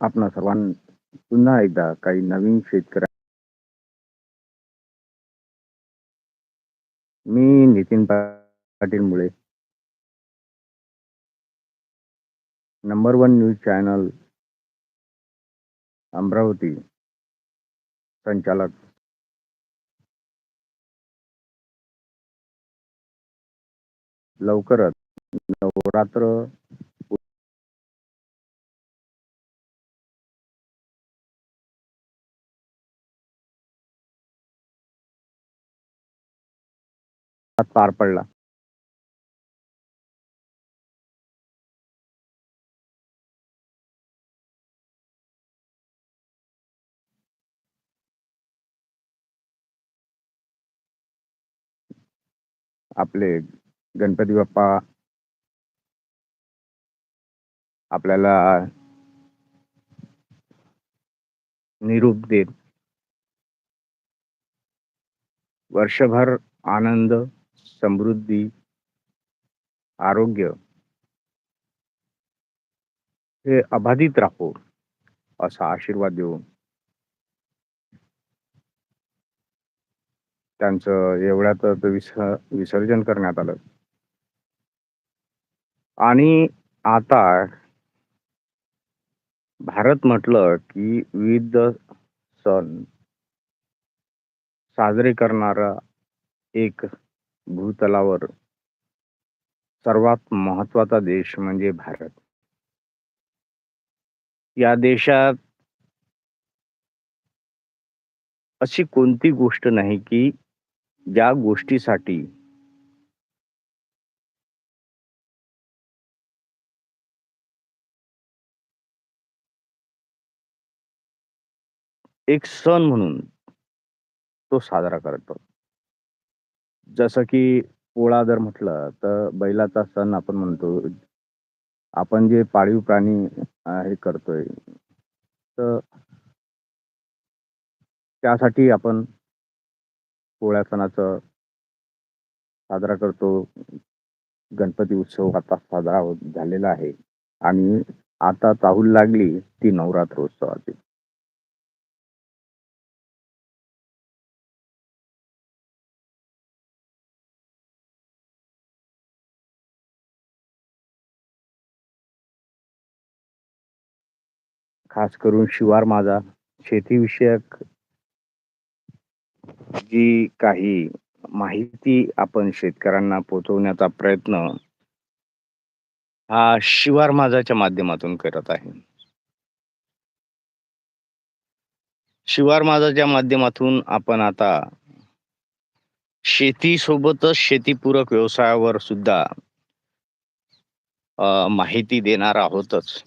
आपणा सर्वांना पुन्हा एकदा काही नवीन शेतकऱ्या मी नितीन पाटील मुळे number one news channel Amravati संचालक. लवकरच नवरात्र पार पडला. आपले गणपती बाप्पा आपल्याला निरूप देत. वर्षभर आनंद समृद्धी आरोग्य हे अबाधित राहो असा आशीर्वाद देऊन. त्यांचं एवढ्यात विस विसर्जन करण्यात आलं. आणि आता भारत म्हटलं की विविध सण साजरे करणारा एक भूतलावर सर्वात महत्त्वाचा देश म्हणजे भारत. या देशात अशी कोणती गोष्ट नाही की ज्या गोष्टीसाठी एक सण म्हणून तो साजरा करतो. जसं की पोळा जर म्हटलं तर बैलाचा सण आपण म्हणतो. आपण जे पाळीव प्राणी हे करतोय तर त्यासाठी आपण पोळ्या सणाचं साजरा करतो. गणपती उत्सव आता साजरा झालेला आहे. आणि आता चाहूल लागली ती नवरात्र उत्सवाची. खास करून शिवार माझा. शेतीविषयक जी काही माहिती आपण शेतकऱ्यांना पोहोचवण्याचा प्रयत्न हा शिवार माझाच्या माध्यमातून करत आहे. शिवार माझाच्या माध्यमातून आपण आता शेतीसोबतच शेतीपूरक व्यवसायावर सुद्धा माहिती देणार आहोतच.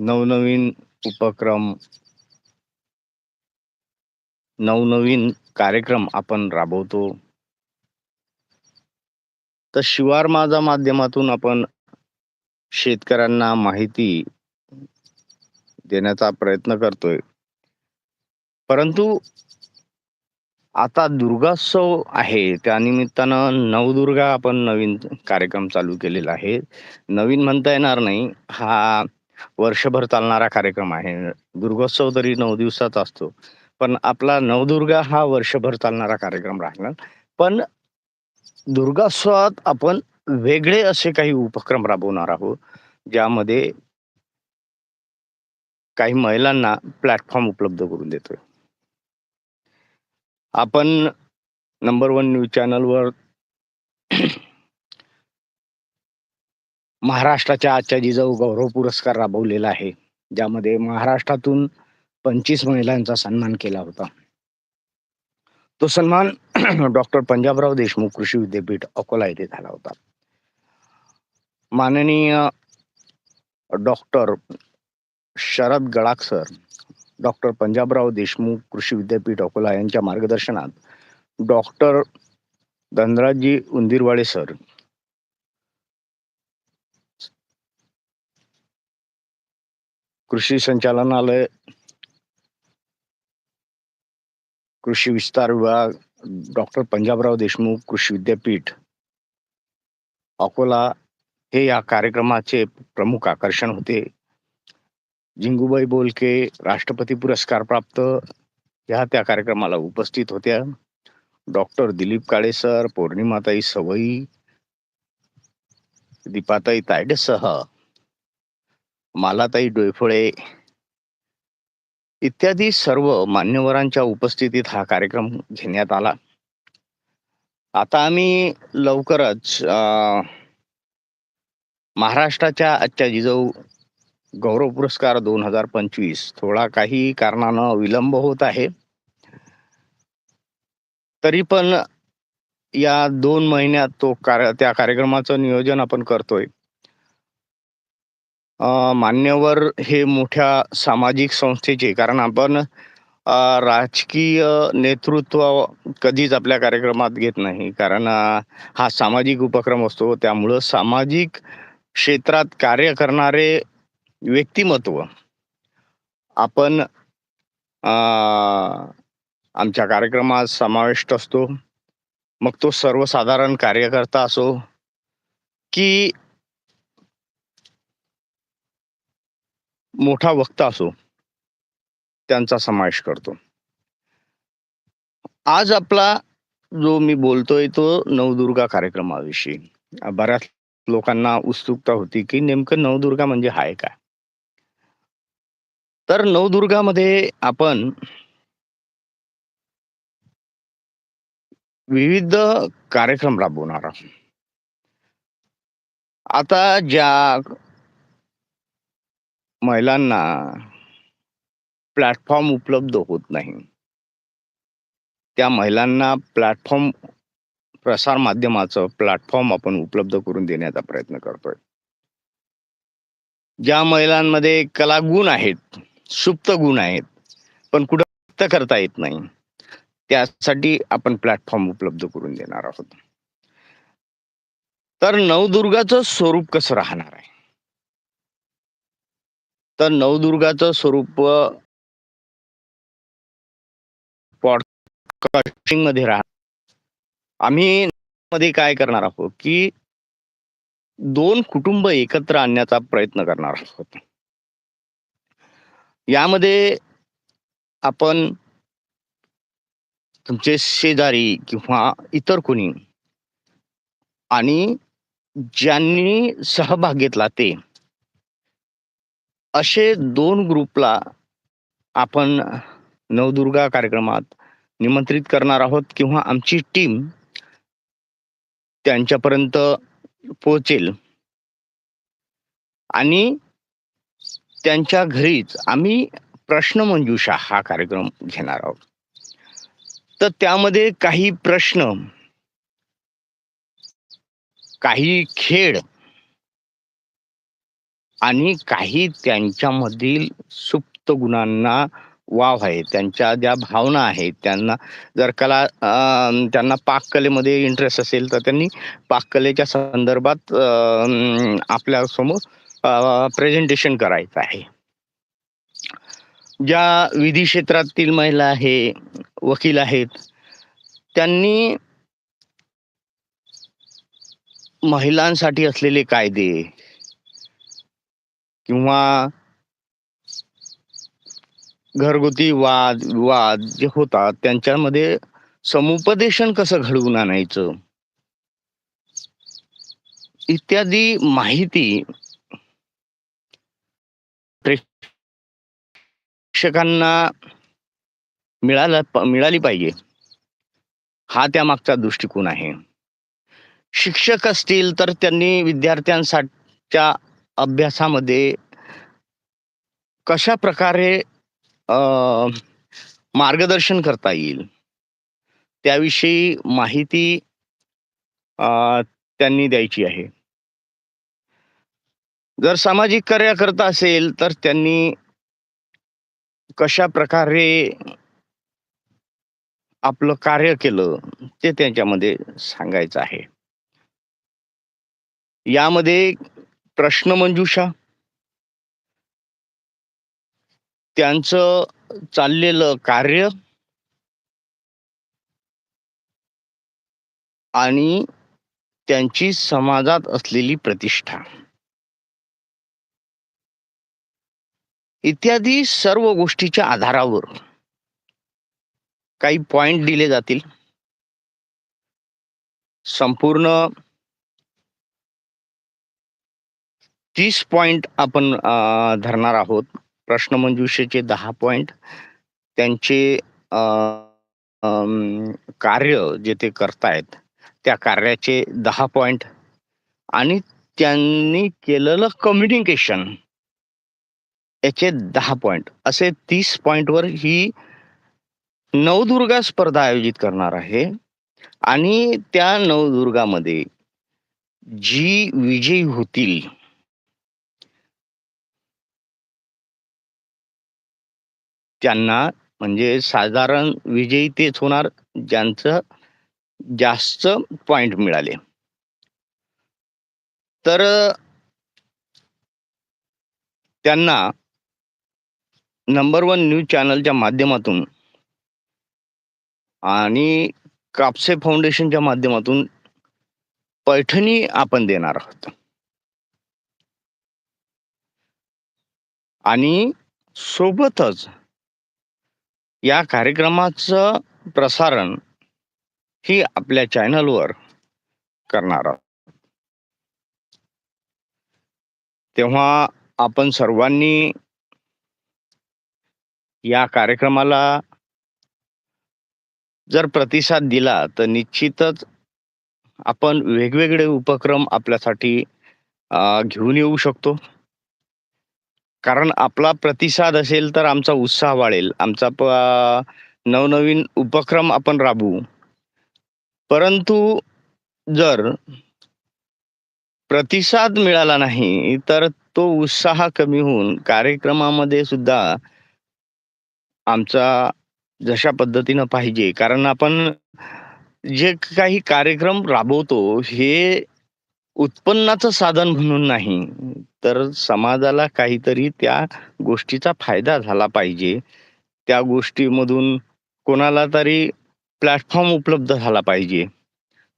नवनवीन उपक्रम नवनवीन कार्यक्रम आपण राबवतो. तर शिवार माझा माध्यमातून आपण शेतकऱ्यांना माहिती देण्याचा प्रयत्न करतोय. परंतु आता दुर्गोत्सव आहे त्या निमित्तानं नवदुर्गा आपण नवीन कार्यक्रम चालू केलेला आहे. नवीन म्हणता येणार नाही. हा वर्षभर चालणारा कार्यक्रम आहे. दुर्गोत्सव तरी नऊ दिवसाचा असतो. पण आपला नवदुर्गा हा वर्षभर चालणारा कार्यक्रम राहणार. पण दुर्गोत्सवात आपण वेगळे असे काही उपक्रम राबवणार आहोत. ज्यामध्ये काही महिलांना प्लॅटफॉर्म उपलब्ध करून देतोय. आपण नंबर वन न्यूज चॅनलवर महाराष्ट्राच्या आजच्या जिजाऊ गौरव पुरस्कार राबवलेला आहे. ज्यामध्ये महाराष्ट्रातून पंचवीस महिलांचा सन्मान केला होता. तो सन्मान डॉक्टर पंजाबराव देशमुख कृषी विद्यापीठ अकोला येथे झाला होता. माननीय doctor Sharad Gadakh sir doctor Panjabrao Deshmukh Krishi Vidyapeeth Akola यांच्या मार्गदर्शनात डॉक्टर धनराजजी उंदीरवाडे सर कृषी संचालनालय कृषी विस्तार विभाग डॉक्टर पंजाबराव देशमुख कृषी विद्यापीठ अकोला हे या कार्यक्रमाचे प्रमुख आकर्षण होते. जिंगूबाई बोलके राष्ट्रपती पुरस्कार प्राप्त या त्या कार्यक्रमाला उपस्थित होत्या. डॉक्टर दिलीप काळे सर पौर्णिमाताई सवई दीपाताई तायडेसह मालाताई डोयफळे इत्यादी सर्व मान्यवरांच्या उपस्थितीत हा कार्यक्रम घेण्यात आला. आता आम्ही लवकरच अं, महाराष्ट्राच्या आजच्या जिजाऊ गौरव पुरस्कार दोन हजार पंचवीस थोडा काही कारणानं विलंब होत आहे. तरी पण या दोन महिन्यात तो कार्य त्या कार्यक्रमाचं नियोजन आपण करतोय. मान्यवर हे मोठ्या सामाजिक संस्थेचे कारण आपण राजकीय नेतृत्व कधीच आपल्या कार्यक्रमात घेत नाही. कारण हा सामाजिक उपक्रम असतो. त्यामुळं सामाजिक क्षेत्रात कार्य करणारे व्यक्तिमत्व आपण आमच्या कार्यक्रमात समाविष्ट असतो. मग तो सर्वसाधारण कार्यकर्ता असो की मोठा वक्ता असो त्यांचा समावेश करतो. आज आपला जो मी बोलतोय तो नवदुर्गा कार्यक्रमाविषयी. बऱ्याच लोकांना उत्सुकता होती की नेमकं नवदुर्गा म्हणजे हाय काय? तर नवदुर्गामध्ये आपण विविध कार्यक्रम राबवणार आहोत. आता ज्या महिलांना प्लॅटफॉर्म उपलब्ध होत नाही. त्या महिलांना प्लॅटफॉर्म प्रसार माध्यमाचं प्लॅटफॉर्म आपण उपलब्ध करून देण्याचा प्रयत्न करतोय. ज्या महिलांमध्ये कलागुण आहेत सुप्त गुण आहेत पण कुठं व्यक्त करता येत नाही त्यासाठी आपण प्लॅटफॉर्म उपलब्ध करून देणार आहोत. तर नवदुर्गाचं स्वरूप कसं राहणार आहे? तर नवदुर्गाचं स्वरूप पॉडकास्टिंगमध्ये राहा आम्ही मध्ये काय करणार आहोत की दोन कुटुंब एकत्र आणण्याचा प्रयत्न करणार आहोत. यामध्ये आपण तुमचे शेजारी किंवा इतर कोणी आणि ज्यांनी सहभाग घेतला ते असे दोन ग्रुपला आपण नवदुर्गा कार्यक्रमात निमंत्रित करणार आहोत किंवा आमची टीम त्यांच्यापर्यंत पोहोचेल. आणि त्यांच्या घरीच आम्ही प्रश्नमंजुषा हा कार्यक्रम घेणार आहोत. तर त्यामध्ये काही प्रश्न काही खेळ आणि काही त्यांच्यामधील सुप्त गुणांना वाव आहे. त्यांच्या ज्या भावना आहेत त्यांना जर कला त्यांना पाककलेमध्ये इंटरेस्ट असेल तर त्यांनी पाककलेच्या संदर्भात आपल्यासमोर प्रेझेंटेशन करायचं आहे. ज्या विधी क्षेत्रातील महिला आहे वकील आहेत त्यांनी महिलांसाठी असलेले कायदे किंवा घरगुती वाद विवाद जे होतात त्यांच्यामध्ये समुपदेशन कसं घडवून आणायचं? इत्यादी माहिती प्रेक्षकांना मिळाला मिळाली पाहिजे. हा त्यामागचा दृष्टिकोन आहे. शिक्षक असतील तर त्यांनी विद्यार्थ्यांसाठीच्या अभ्यासामध्ये कशा प्रकारे अं, मार्गदर्शन करता येईल? त्याविषयी माहिती अं, त्यांनी द्यायची आहे. जर सामाजिक कार्यकर्ता असेल तर त्यांनी कशा प्रकारे आपलं कार्य केलं ते त्यांच्यामध्ये सांगायचं आहे. यामध्ये प्रश्नमंजुषा त्यांचं चाललेलं कार्य. आणि त्यांची समाजात असलेली प्रतिष्ठा. इत्यादी सर्व गोष्टीच्या आधारावर काही पॉइंट दिले जातील. संपूर्ण तीस पॉइंट आपण अ, धरणार आहोत. प्रश्नमंजुषेचे दहा पॉइंट. त्यांचे अ, कार्य जे ते करतायत त्या कार्याचे दहा पॉइंट. आणि त्यांनी केलेलं कम्युनिकेशन याचे दहा पॉइंट. असे तीस पॉइंटवर ही नवदुर्गा स्पर्धा आयोजित करणार आहे. आणि त्या नवदुर्गामध्ये जी विजयी होतील त्यांना म्हणजे साधारण विजयी तेच होणार ज्यांचं जास्त पॉइंट मिळाले. तर त्यांना नंबर वन न्यूज चॅनलच्या माध्यमातून आणि कापसे फाउंडेशनच्या माध्यमातून पैठणी आपण देणार आहोत. आणि सोबतच या कार्यक्रमाचं प्रसारण ही आपल्या चॅनलवर करणार आहोत. तेव्हा आपण सर्वांनी या कार्यक्रमाला जर प्रतिसाद दिला तर निश्चितच आपण वेगवेगळे उपक्रम आपल्यासाठी घेऊन येऊ शकतो. कारण आपला प्रतिसाद असेल तर आमचा उत्साह वाढेल. आमचा प- नवनवीन उपक्रम आपण राबवू. परंतु जर प्रतिसाद मिळाला नाही तर तो उत्साह कमी होऊन कार्यक्रमामध्ये सुद्धा आमचा जशा पद्धतीनं पाहिजे. कारण आपण जे काही कार्यक्रम राबवतो हे उत्पन्नाचं साधन म्हणून नाही तर समाजाला काहीतरी त्या गोष्टीचा फायदा झाला पाहिजे. त्या गोष्टीमधून कोणाला तरी प्लॅटफॉर्म उपलब्ध झाला पाहिजे.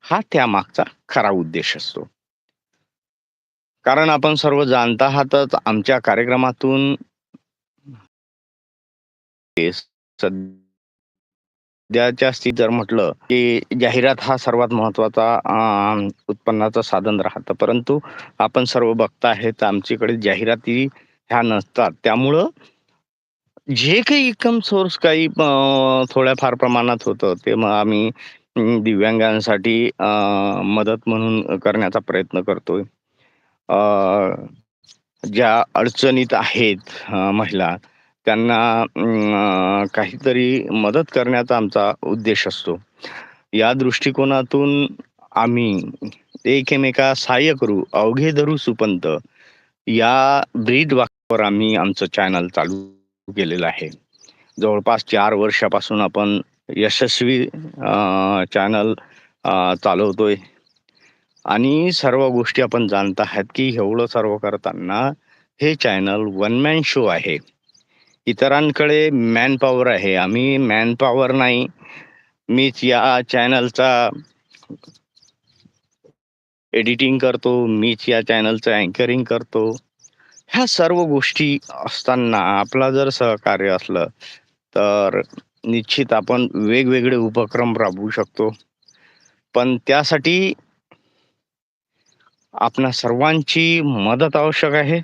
हा त्यामागचा खरा उद्देश असतो. कारण आपण सर्व जाणता आहातच आमच्या कार्यक्रमातून. सध्या सध्याच्या स्थितीत जर म्हटलं की जाहिरात हा सर्वात महत्त्वाचा उत्पन्नाचं साधन राहतं. परंतु आपण सर्व बघता आहेत आमच्याकडे जाहिराती ह्या नसतात. त्यामुळं जे काही इन्कम सोर्स काही थोड्याफार प्रमाणात होतं ते मग आम्ही दिव्यांगांसाठी मदत म्हणून करण्याचा प्रयत्न करतोय. ज्या अडचणीत आहेत महिला त्यांना काहीतरी मदत करण्याचा आमचा उद्देश असतो. या दृष्टिकोनातून आम्ही एकमेका सहाय्य करू अवघे धरू सुपंत या ब्रीद वाक्यावर आम्ही आमचं चॅनल चालू केलेलं आहे. जवळपास चार वर्षापासून आपण यशस्वी चॅनल चालवतोय. आणि सर्व गोष्टी आपण जाणत आहात की एवढं सर्व करताना हे चॅनल वन मॅन शो आहे. इतरांकडे मॅन पॉवर आहे. आम्ही मॅन पॉवर नाही. मीच या चॅनलचा एडिटिंग करतो. मीच या चॅनलचं अँकरिंग करतो. ह्या सर्व गोष्टी असताना आपला जर सहकार्य असलं तर निश्चित आपण वेगवेगळे उपक्रम राबवू शकतो. पण त्यासाठी आपणा सर्वांची मदत आवश्यक आहे.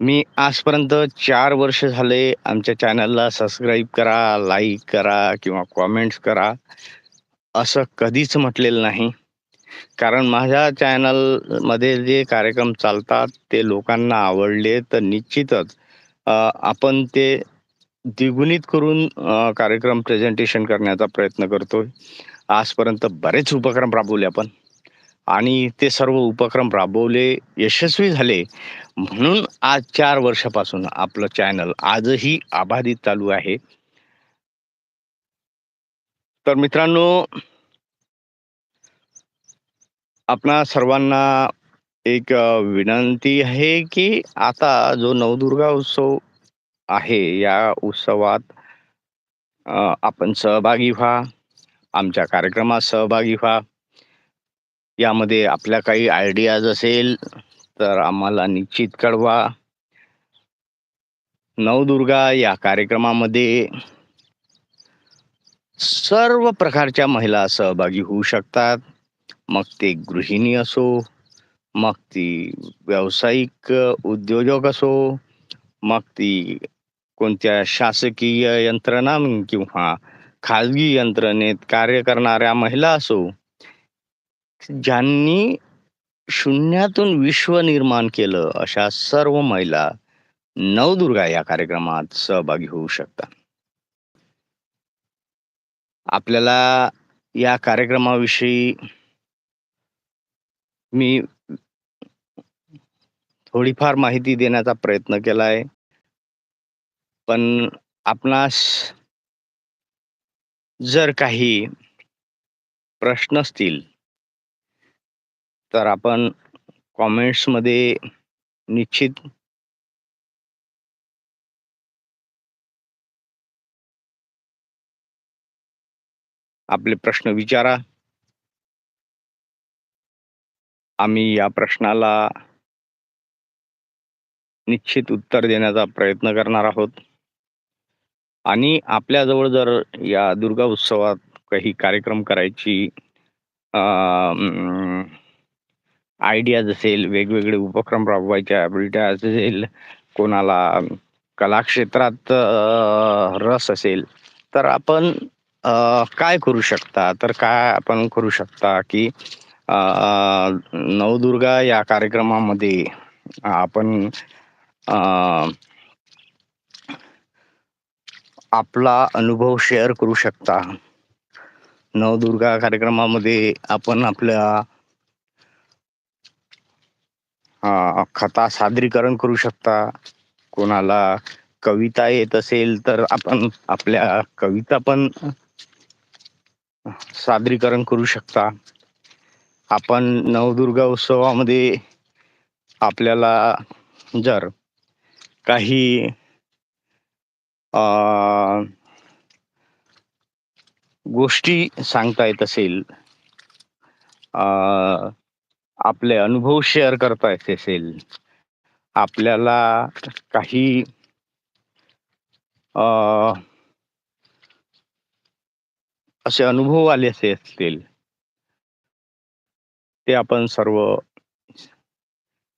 मी आजपर्यंत चार वर्ष झाले आमच्या चॅनलला सबस्क्राईब करा लाईक करा किंवा कॉमेंट्स करा. असं कधीच म्हटलेलं नाही. कारण माझ्या चॅनलमध्ये जे कार्यक्रम चालतात ते लोकांना आवडले तर निश्चितच अ, आपण ते द्विगुणित करून अ, कार्यक्रम प्रेझेंटेशन करण्याचा प्रयत्न करतोय. आजपर्यंत बरेच उपक्रम राबवले आपण. आणि ते सर्व उपक्रम राबवले यशस्वी झाले. म्हणून आज चार वर्षापासून आपलं चॅनल आजही आबाधित चालू आहे. तर मित्रांनो आपणा सर्वांना एक विनंती आहे की आता जो नवदुर्गा उत्सव आहे या उत्सवात आपण सहभागी व्हा. आमच्या कार्यक्रमात सहभागी व्हा. यामध्ये आपल्या काही आयडियाज असेल तर आम्हाला निश्चित कळवा. नवदुर्गा या कार्यक्रमामध्ये सर्व प्रकारच्या महिला सहभागी होऊ शकतात. मग ते गृहिणी असो मग ती व्यावसायिक उद्योजक असो मग ती कोणत्या शासकीय यंत्रणा किंवा खाजगी यंत्रणेत कार्य करणाऱ्या महिला असो ज्यांनी शून्यातून विश्व निर्माण केलं अशा सर्व महिला नवदुर्गा या कार्यक्रमात सहभागी होऊ शकतात. आपल्याला या कार्यक्रमाविषयी मी थोडीफार माहिती देण्याचा प्रयत्न केलाय. पण आपणास जर काही प्रश्न असतील तर आपण कॉमेंट्समध्ये निश्चित आपले प्रश्न विचारा. आम्ही या प्रश्नाला निश्चित उत्तर देण्याचा प्रयत्न करणार आहोत. आणि आपल्याजवळ जर या दुर्गा उत्सवात काही कार्यक्रम करायची आयडियाज असेल वेगवेगळे उपक्रम राबवायचे ॲबिलिटी असेल कोणाला कला क्षेत्रात रस असेल तर आपण काय करू शकता? तर काय आपण करू शकता की नवदुर्गा या कार्यक्रमामध्ये आपण आपला अनुभव शेअर करू शकता. नवदुर्गा कार्यक्रमामध्ये आपण आपल्या कथा सादरीकरण करू शकता. कोणाला कविता येत असेल तर आपण आपल्या कविता पण सादरीकरण करू शकता. आपण नवदुर्गा उत्सवामध्ये आपल्याला जर काही गोष्टी सांगता येत असेल आपले अनुभव शेअर करता येत असेल आपल्याला काही असे अनुभव आले असे असतील ते आपण सर्व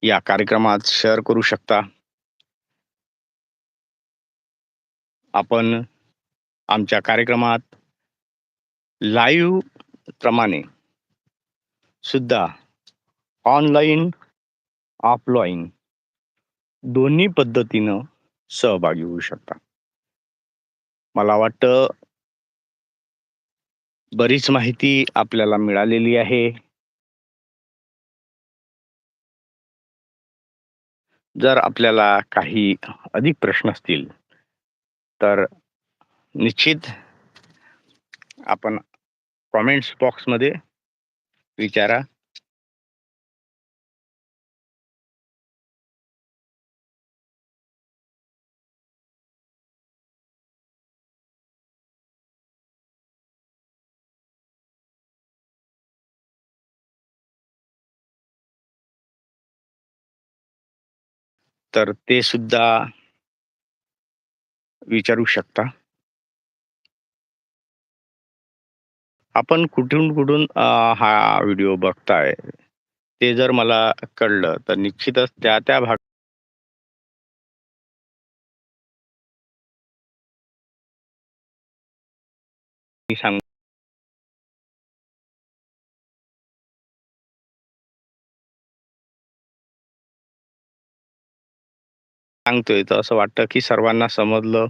या कार्यक्रमात शेअर करू शकता. आपण आमच्या कार्यक्रमात लाईव्ह प्रमाणे सुद्धा ऑनलाईन ऑफलाईन दोन्ही पद्धतीनं सहभागी होऊ शकता मला वाटतं बरीच माहिती आपल्याला मिळालेली आहे. जर आपल्याला काही अधिक प्रश्न असतील तर निश्चित आपण कॉमेंट्स बॉक्समध्ये विचारा. तर ते सुद्धा विचारू शकता. आपण कुठून कुठून हा व्हिडिओ बघताय ते जर मला कळलं तर निश्चितच त्या त्या भाग सांग सांगतोय. तर असं वाटतं की सर्वांना समजलं.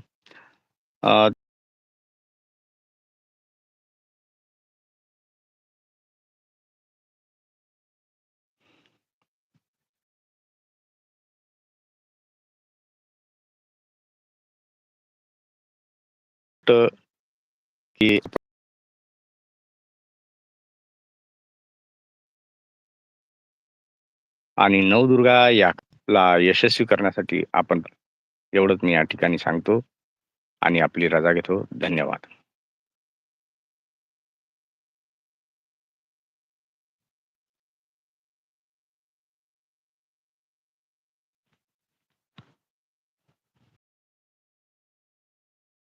की आणि नवदुर्गा या ला यशस्वी करण्यासाठी आपण एवढंच मी या ठिकाणी सांगतो आणि आपली रजा घेतो. धन्यवाद.